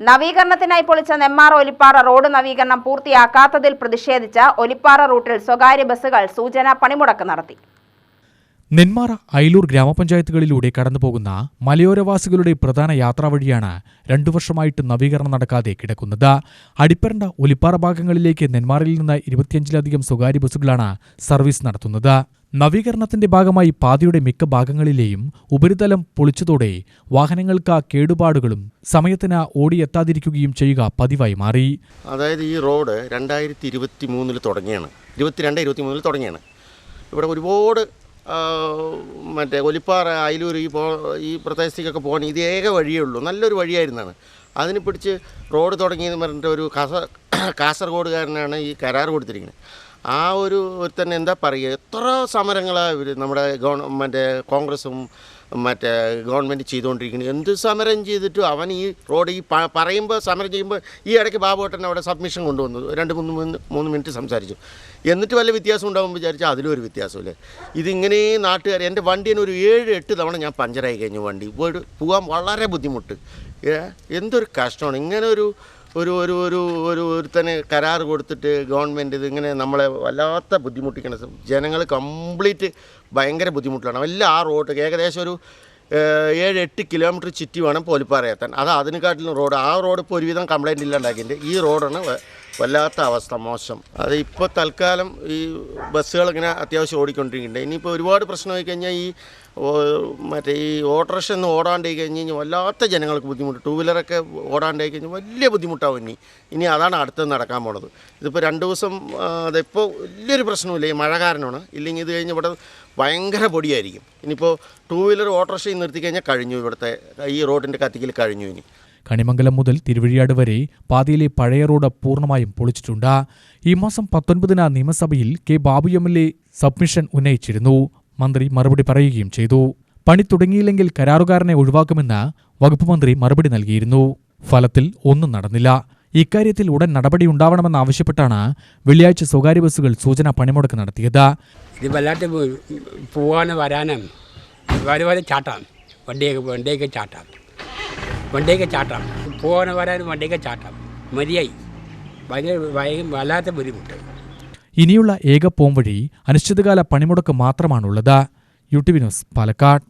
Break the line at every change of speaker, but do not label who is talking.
നവീകരണത്തിനായി പൊളിച്ച നെമ്മാറ ഒലിപ്പാറ റോഡ് നവീകരണം പൂർത്തിയാക്കാത്തതിൽ പ്രതിഷേധിച്ച ഒലിപ്പാറ റൂട്ടിൽ സ്വകാര്യ ബസ്സുകൾ സൂചന പണിമുടക്ക് നടത്തി.
നെന്മാറ അയലൂർ ഗ്രാമപഞ്ചായത്തുകളിലൂടെ കടന്നുപോകുന്ന മലയോരവാസികളുടെ പ്രധാന യാത്രാവഴിയാണ് രണ്ടു വർഷമായിട്ട് നവീകരണം നടക്കാതെ കിടക്കുന്നത്. അടിപ്പരണ്ട ഒലിപ്പാറ ഭാഗങ്ങളിലേക്ക് നെന്മാറയിൽ നിന്ന് ഇരുപത്തിയഞ്ചിലധികം സ്വകാര്യ ബസ്സുകളാണ് സർവീസ് നടത്തുന്നത്. നവീകരണത്തിന്റെ ഭാഗമായി പാതയുടെ മിക്ക ഭാഗങ്ങളിലെയും ഉപരിതലം പൊളിച്ചതോടെ വാഹനങ്ങൾക്ക് കേടുപാടുകളും സമയത്തിന് ഓടിയെത്താതിരിക്കുകയും ചെയ്യുക പതിവായി മാറി.
അതായത് ഈ റോഡ് രണ്ടായിരത്തി ഇരുപത്തി മൂന്നിൽ തുടങ്ങിയാണ്. ഇരുപത്തിരണ്ട് ഇരുപത്തി മൂന്നിൽ തുടങ്ങിയാണ്. ഇവിടെ ഒരുപാട് മറ്റേ ഒലിപ്പാറ അയലൂർ ഈ പോ ഈ പ്രദേശത്തേക്കൊക്കെ പോകാൻ ഇത് ഏക വഴിയേ ഉള്ളൂ. നല്ലൊരു വഴിയായിരുന്നാണ്. അതിന് പിടിച്ച് റോഡ് തുടങ്ങിയെന്ന് പറഞ്ഞിട്ട് ഒരു കാസ കാസർഗോഡുകാരനാണ് ഈ കരാർ കൊടുത്തിരിക്കുന്നത്. ആ ഒരു തന്നെ എന്താ പറയുക എത്ര സമരങ്ങളാണ് ഇവർ നമ്മുടെ ഗവൺ മറ്റേ കോൺഗ്രസും മറ്റേ ഗവൺമെന്റ് ചെയ്തുകൊണ്ടിരിക്കുന്നത് എന്ത് സമരം ചെയ്തിട്ടും അവൻ ഈ റോഡ് ഈ പറയുമ്പോൾ സമരം ചെയ്യുമ്പോൾ ഈ ഇടയ്ക്ക് ബാബുവേട്ടൻ അവിടെ സബ്മിഷൻ കൊണ്ടുവന്നു. രണ്ട് മൂന്ന് മൂന്ന് മൂന്ന് മിനിറ്റ് സംസാരിച്ചു. എന്നിട്ട് വല്ല വ്യത്യാസം ഉണ്ടാവും വിചാരിച്ചാൽ അതിലും ഒരു വ്യത്യാസമില്ല ഇതിങ്ങനെ നാട്ടുകാർ എന്റെ വണ്ടീനെ ഒരു ഏഴ് എട്ട് തവണ ഞാൻ പഞ്ചറായി കഴിഞ്ഞു വണ്ടി. പോയിട്ട് പോകാൻ വളരെ ബുദ്ധിമുട്ട്. എന്തൊരു കഷ്ടമാണ്. ഇങ്ങനെ ഒരു ഒരു ഒരു ഒരു ഒരു ഒരുത്തന് കരാർ കൊടുത്തിട്ട് ഗവൺമെന്റ് ഇതിങ്ങനെ നമ്മളെ വല്ലാത്ത ബുദ്ധിമുട്ടിക്കണ ജനങ്ങൾ കംപ്ലീറ്റ് ഭയങ്കര ബുദ്ധിമുട്ടിലാണ്. എല്ലാ ആ റോഡ് ഏകദേശം ഒരു ഏഴ് എട്ട് കിലോമീറ്റർ ചുറ്റി വേണം പോലിപ്പാറ എത്താൻ അത് അതിനെക്കാട്ടിലും റോഡ്. ആ റോഡ് ഇപ്പോൾ ഒരുവിധം കംപ്ലൈന്റ് ഇല്ലാണ്ടാക്കിയിട്ട് ഈ റോഡാണ് വല്ലാത്ത അവസ്ഥ മോശം. അത് ഇപ്പോൾ തൽക്കാലം ഈ ബസ്സുകൾ ഇങ്ങനെ അത്യാവശ്യം ഓടിക്കൊണ്ടിരിക്കുന്നുണ്ട്. ഇനിയിപ്പോൾ ഒരുപാട് പ്രശ്നമായി കഴിഞ്ഞാൽ ഈ മറ്റേ ഈ ഓട്ടോറിക്ഷ ഒന്ന് ഓടാണ്ടായി കഴിഞ്ഞ് കഴിഞ്ഞാൽ വല്ലാത്ത ജനങ്ങൾക്ക് ബുദ്ധിമുട്ട്. ടൂ വീലറൊക്കെ ഓടാണ്ടായി കഴിഞ്ഞാൽ വലിയ ബുദ്ധിമുട്ടാവും ഇനി. ഇനി അതാണ് അടുത്തത് നടക്കാൻ പോണത്. ഇതിപ്പോൾ രണ്ട് ദിവസം അതിപ്പോൾ വലിയൊരു പ്രശ്നമില്ല ഈ മഴ കാരണമാണ്. ഇല്ലെങ്കിൽ ഇത് കഴിഞ്ഞ് ഇവിടെ ഭയങ്കര പൊടിയായിരിക്കും. ഇനിയിപ്പോൾ ടൂ വീലർ ഓട്ടോറിക്ഷയിൽ നിർത്തി കഴിഞ്ഞാൽ കഴിഞ്ഞു ഇവിടുത്തെ ഈ റോഡിന്റെ കത്തിക്കൽ കഴിഞ്ഞു ഇനി.
കണിമംഗലം മുതൽ തിരുവഴിയാട് വരെ പാതയിലെ പഴയ റോഡ് പൂർണമായും പൊളിച്ചിട്ടുണ്ട്. ഈ മാസം പത്തൊൻപതിന് നിയമസഭയിൽ K Babu M L A submission ഉന്നയിച്ചിരുന്നു. മന്ത്രി മറുപടി പറയുകയും ചെയ്തു. പണി തുടങ്ങിയില്ലെങ്കിൽ കരാറുകാരനെ ഒഴിവാക്കുമെന്ന് വകുപ്പ് മന്ത്രി മറുപടി നൽകിയിരുന്നു. ഫലത്തിൽ ഒന്നും നടന്നില്ല. ഇക്കാര്യത്തിൽ ഉടൻ നടപടി ഉണ്ടാവണമെന്ന് ആവശ്യപ്പെട്ടാണ് വെള്ളിയാഴ്ച സ്വകാര്യ ബസ്സുകൾ സൂചനാ പണിമുടക്ക് നടത്തിയത്.
ഇത് വല്ലാത്ത പോ- പോവാനും വരാനും വരുവാനും വരെ ചാട്ടാം വണ്ടിയൊക്കെ വണ്ടിയൊക്കെ ചാട്ടാം വണ്ടിയൊക്കെ ചാട്ടാം. പോകാനും വരാനും വണ്ടിയൊക്കെ ചാട്ടാം. മതിയായി. ഭയങ്കര വല്ലാത്ത ബുദ്ധിമുട്ട്.
ഇനിയുള്ള ഏക പോംവഴി അനിശ്ചിതകാല പണിമുടക്ക് മാത്രമാണുള്ളത്. U T news Palakkad.